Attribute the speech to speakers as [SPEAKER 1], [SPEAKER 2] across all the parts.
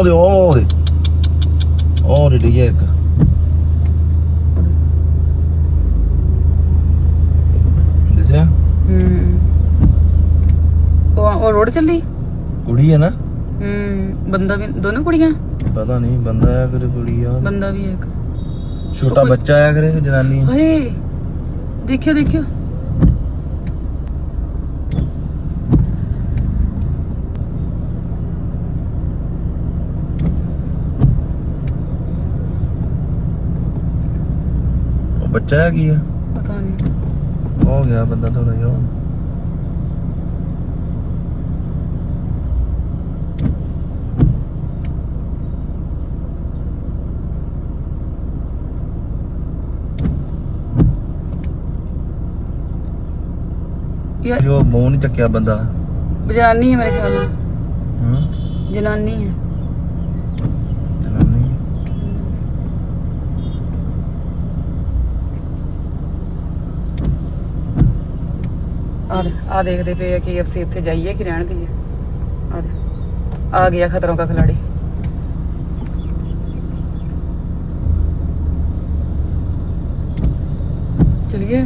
[SPEAKER 1] ਉਹ ਦੇ ਉਹ ਦੇ ਉਹ ਡਿੱਗ ਗਿਆ ਇੱਕ ਦਿਸਿਆ
[SPEAKER 2] ਹੂੰ ਉਹ ਉਹ ਰੋਡ ਚੱਲੀ
[SPEAKER 1] ਕੁੜੀ ਹੈ ਨਾ
[SPEAKER 2] ਹੂੰ ਬੰਦਾ ਵੀ ਦੋਨੋਂ ਕੁੜੀਆਂ
[SPEAKER 1] ਪਤਾ ਨਹੀਂ ਬੰਦਾ ਆ ਕਰੇ ਕੁੜੀ ਆ
[SPEAKER 2] ਬੰਦਾ ਵੀ ਹੈ ਇੱਕ
[SPEAKER 1] ਛੋਟਾ ਬੱਚਾ ਆ ਕਰੇ ਜਨਾਨੀ ਆ।
[SPEAKER 2] ਓਏ ਦੇਖਿਓ ਦੇਖਿਓ
[SPEAKER 1] ਉਹ ਬੱਚਾ ਆ ਕੀ ਆ?
[SPEAKER 2] ਪਤਾ ਨਹੀਂ।
[SPEAKER 1] ਹੋ ਗਿਆ ਬੰਦਾ ਥੋੜਾ ਜਿਹਾ।
[SPEAKER 2] ਯਾਰ
[SPEAKER 1] ਜੋ ਮੂੰਹ ਨਹੀਂ ਚੱਕਿਆ ਬੰਦਾ।
[SPEAKER 2] ਜਨਾਨੀ ਹੈ ਮੇਰੇ ਖਿਆਲ ਨਾਲ।
[SPEAKER 1] ਹਾਂ।
[SPEAKER 2] ਜਨਾਨੀ ਹੈ
[SPEAKER 1] ਜਨਾਨੀ
[SPEAKER 2] ਆ ਆ ਦੇਖਦੇ ਪਏ ਆ ਕਿ ਇੱਥੇ ਜਾਈਏ ਕਿ ਰਹਿਣ ਦੀਏ ਆ ਆ ਗਿਆ ਖਤਰੋਂ ਕਾ ਖਿਲਾੜੀ। ਚਲਿਏ।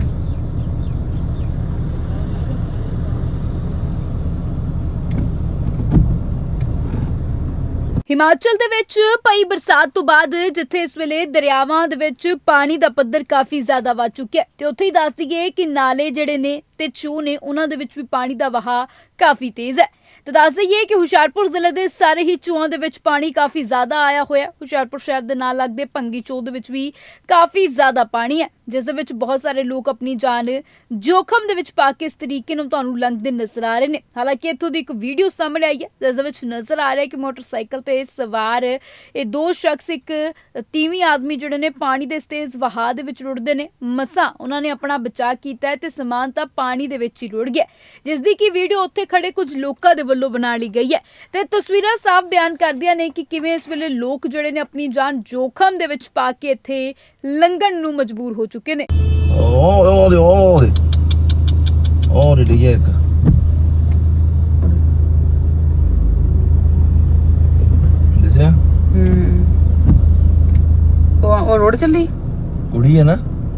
[SPEAKER 3] ਹਿਮਾਚਲ ਦੇ ਵਿੱਚ ਪਈ ਬਰਸਾਤ ਤੋਂ ਬਾਅਦ ਜਿੱਥੇ ਇਸ ਵੇਲੇ ਦਰਿਆਵਾਂ ਦੇ ਵਿੱਚ ਪਾਣੀ ਦਾ ਪੱਧਰ ਕਾਫੀ ਜ਼ਿਆਦਾ ਵੱਧ ਚੁੱਕਿਆ ਤੇ ਉੱਥੇ ਹੀ ਦੱਸ ਦਈਏ ਕਿ ਨਾਲੇ ਜਿਹੜੇ ਨੇ ਤੇ ਚੂ ਨੇ ਉਹਨਾਂ ਦੇ ਵਿੱਚ ਵੀ ਪਾਣੀ ਦਾ ਵਹਾਅ ਕਾਫੀ ਤੇਜ਼ ਹੈ। ਤੇ ਦੱਸ ਦਈਏ ਕਿ ਹੁਸ਼ਿਆਰਪੁਰ ਜ਼ਿਲ੍ਹੇ ਦੇ ਸਾਰੇ ਹੀ ਚੂਆਂ ਦੇ ਵਿੱਚ ਪਾਣੀ ਕਾਫੀ ਜ਼ਿਆਦਾ ਆਇਆ ਹੋਇਆ ਹੁਸ਼ਿਆਰਪੁਰ ਸ਼ਹਿਰ ਦੇ ਨਾਲ ਲੱਗਦੇ ਭੰਗੀ ਚੋ ਦੇ ਵਿੱਚ ਵੀ ਕਾਫੀ ਜ਼ਿਆਦਾ ਪਾਣੀ ਹੈ, ਜਿਸ ਦੇ ਵਿੱਚ ਬਹੁਤ ਸਾਰੇ ਲੋਕ ਆਪਣੀ ਜਾਨ ਜੋਖਮ ਦੇ ਵਿੱਚ ਪਾ ਕੇ ਇਸ ਤਰੀਕੇ ਨੂੰ ਤੁਹਾਨੂੰ ਲੰਘਦੇ ਨਜ਼ਰ ਆ ਰਹੇ ਨੇ। ਹਾਲਾਂਕਿ ਇੱਥੋਂ ਦੀ ਇੱਕ ਵੀਡੀਓ ਸਾਹਮਣੇ ਆਈ ਹੈ, ਜਿਸ ਦੇ ਵਿੱਚ ਨਜ਼ਰ ਆ ਰਿਹਾ ਕਿ ਮੋਟਰਸਾਈਕਲ ਤੇ ਸਵਾਰ ਇਹ ਦੋ ਸ਼ਖਸ, ਇੱਕ ਤੀਵੀਂ ਆਦਮੀ ਜਿਹੜੇ ਨੇ ਪਾਣੀ ਦੇ ਇਸ ਤੇਜ਼ ਵਹਾਅ ਦੇ ਵਿੱਚ ਰੁੜਦੇ ਨੇ। ਮਸਾਂ ਉਹਨਾਂ ਨੇ ਆਪਣਾ ਬਚਾਅ ਕੀਤਾ ਹੈ ਤੇ ਸਮਾਨ ਤਾਂ ਪਾਣੀ ਦੇ ਵਿੱਚ ਹੀ ਰੁੜ ਗਿਆ। ਜਿਸ ਦੀ ਕੀ ਵੀਡੀਓ ਉੱਥੇ ਖੜੇ ਕੁਝ ਲੋਕਾਂ ਦੇ ਵੱਲੋਂ ਬਣਾ ਲਈ ਗਈ ਹੈ। ਤੇ ਤਸਵੀਰਾਂ ਸਾਫ਼ ਬਿਆਨ ਕਰਦੀਆਂ ਨੇ ਕਿ ਕਿਵੇਂ ਇਸ ਵੇਲੇ ਲੋਕ ਜਿਹੜੇ ਨੇ ਆਪਣੀ ਜਾਨ ਜੋਖਮ ਦੇ ਵਿੱਚ ਪਾ ਕੇ ਇੱਥੇ ਲੰਘਣ ਨੂੰ ਮਜਬੂਰ ਹੋ ਚੁੱਕੇ ਨੇ।
[SPEAKER 1] ਉਹ ਉਹ ਦੇ ਉਹ ਦੇ ਉਹ ਡਿੱਗ ਗਿਆ ਇੱਕ। ਦਿਸਿਆ?
[SPEAKER 2] ਹੂੰ। ਉਹ ਉਹ ਰੋਡ ਚੱਲੀ?
[SPEAKER 1] ਕੁੜੀ ਹੈ ਨਾ?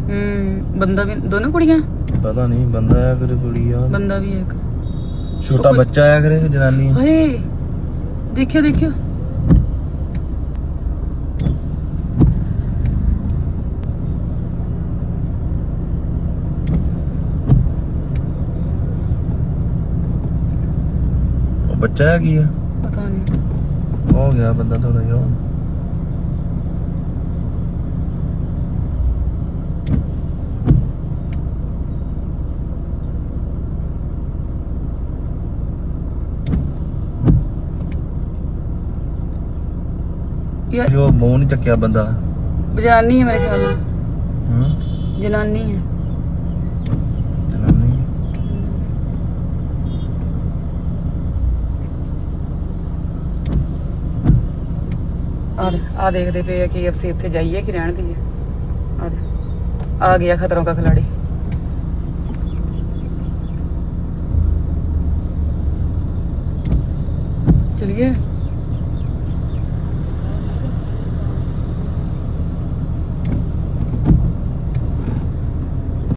[SPEAKER 2] ਹੂੰ ਬੰਦਾ ਵੀ ਦੋਨੋਂ ਕੁੜੀਆਂ?
[SPEAKER 1] ਪਤਾ ਨਹੀਂ ਬੰਦਾ ਆ ਕਰੇ ਕੁੜੀ ਆ।
[SPEAKER 2] ਬੰਦਾ ਵੀ ਹੈ ਇੱਕ।
[SPEAKER 1] ਛੋਟਾ ਬੱਚਾ ਆ ਕਰੇ ਜਨਾਨੀ ਆ।
[SPEAKER 2] ਓਏ ਦੇਖਿਓ ਦੇਖਿਓ।
[SPEAKER 1] ਉਹ ਬੱਚਾ ਆ ਕੀ ਆ?
[SPEAKER 2] ਪਤਾ ਨਹੀਂ।
[SPEAKER 1] ਹੋ ਗਿਆ ਬੰਦਾ ਥੋੜਾ ਜਿਹਾ ਉਹ।
[SPEAKER 2] ਯਾਰ
[SPEAKER 1] ਜੋ ਮੂੰਹ ਨਹੀਂ ਚੱਕਿਆ ਬੰਦਾ।
[SPEAKER 2] ਜਨਾਨੀ ਹੈ ਮੇਰੇ ਖਿਆਲ ਨਾਲ।
[SPEAKER 1] ਹਾਂ?
[SPEAKER 2] ਜਨਾਨੀ ਹੈ।
[SPEAKER 1] ਜਨਾਨੀ?
[SPEAKER 2] ਆ ਦੇ ਆ ਦੇਖਦੇ ਪਏ ਆ ਕਿ ਅਸੀਂ ਇੱਥੇ ਜਾਈਏ ਕਿ ਰਹਿਣ ਦੀਏ ਆ ਦੇ ਆ ਗਿਆ ਖਤਰੋਂ ਕਾ ਖਿਲਾੜੀ। ਚਲਿਏ।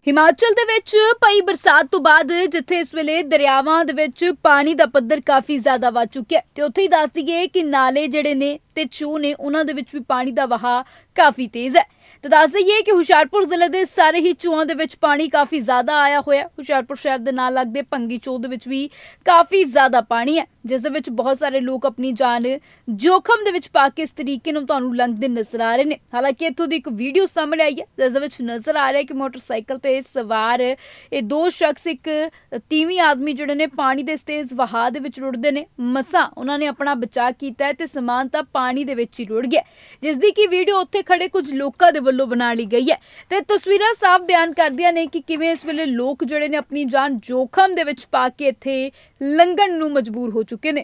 [SPEAKER 3] ਹਿਮਾਚਲ ਦੇ ਵਿੱਚ ਪਈ ਬਰਸਾਤ ਤੋਂ ਬਾਅਦ ਜਿੱਥੇ ਇਸ ਵੇਲੇ ਦਰਿਆਵਾਂ ਦੇ ਵਿੱਚ ਪਾਣੀ ਦਾ ਪੱਧਰ ਕਾਫੀ ਜ਼ਿਆਦਾ ਵੱਧ ਚੁੱਕਿਆ ਹੈ, ਤੇ ਉੱਥੇ ਹੀ ਦੱਸ ਦਈਏ ਕਿ ਨਾਲੇ ਜਿਹੜੇ ਨੇ ਤੇ ਚੂ ਨੇ, ਉਹਨਾਂ ਦੇ ਵਿੱਚ ਵੀ ਪਾਣੀ ਦਾ ਵਹਾਅ ਕਾਫੀ ਤੇਜ਼ ਹੈ। ਤੇ ਦੱਸ ਦਈਏ ਕਿ ਹੁਸ਼ਿਆਰਪੁਰ ਜ਼ਿਲ੍ਹੇ ਦੇ ਸਾਰੇ ਹੀ ਚੂਆਂ ਦੇ ਵਿੱਚ ਪਾਣੀ ਕਾਫੀ ਜ਼ਿਆਦਾ ਆਇਆ ਹੋਇਆ ਹੁਸ਼ਿਆਰਪੁਰ ਸ਼ਹਿਰ ਦੇ ਨਾਲ ਲੱਗਦੇ ਭੰਗੀ ਚੋ ਦੇ ਵਿੱਚ ਵੀ ਕਾਫੀ ਜ਼ਿਆਦਾ ਪਾਣੀ ਹੈ। ਜਿਸ ਦੇ ਵਿੱਚ ਬਹੁਤ ਸਾਰੇ ਲੋਕ ਆਪਣੀ ਜਾਨ ਜੋਖਮ ਦੇ ਵਿੱਚ ਪਾ ਕੇ ਇਸ ਤਰੀਕੇ ਨੂੰ ਤੁਹਾਨੂੰ ਲੰਘਦੇ ਨਜ਼ਰ ਆ ਰਹੇ ਨੇ। ਹਾਲਾਂਕਿ ਇੱਥੋਂ ਦੀ ਇੱਕ ਵੀਡੀਓ ਸਾਹਮਣੇ ਆਈ ਹੈ, ਜਿਸ ਦੇ ਵਿੱਚ ਨਜ਼ਰ ਆ ਰਿਹਾ ਹੈ ਕਿ ਮੋਟਰਸਾਈਕਲ ਤੇ ਸਵਾਰ ਇਹ ਦੋ ਸ਼ਖਸ, ਇੱਕ ਤੀਵੀਂ ਆਦਮੀ ਜਿਹੜੇ ਨੇ ਪਾਣੀ ਦੇ ਤੇਜ਼ ਵਹਾਅ ਦੇ ਵਿੱਚ ਰੁੜਦੇ ਨੇ। ਮਸਾਂ ਉਹਨਾਂ ਨੇ ਆਪਣਾ ਬਚਾਅ ਕੀਤਾ ਹੈ ਤੇ ਸਮਾਨ ਤਾਂ ਪਾਣੀ ਦੇ ਵਿੱਚ ਹੀ ਰੁੜ ਗਿਆ ਜਿਸ ਦੀ ਕੀ ਵੀਡੀਓ ਉੱਥੇ ਖੜੇ ਕੁਝ ਲੋਕਾਂ ਦੇ ਵੱਲੋਂ ਬਣਾ ਲਈ ਗਈ ਹੈ। ਤੇ ਤਸਵੀਰਾਂ ਸਾਫ਼ ਬਿਆਨ ਕਰਦੀਆਂ ਨੇ ਕਿ ਕਿਵੇਂ ਇਸ ਵੇਲੇ ਲੋਕ ਜਿਹੜੇ ਨੇ ਆਪਣੀ ਜਾਨ ਜੋਖਮ ਦੇ ਵਿੱਚ ਪਾ ਕੇ ਇੱਥੇ ਲੰਘਣ ਨੂੰ ਮਜਬੂਰ ਹੋ ਚੁੱਕੇ ਨੇ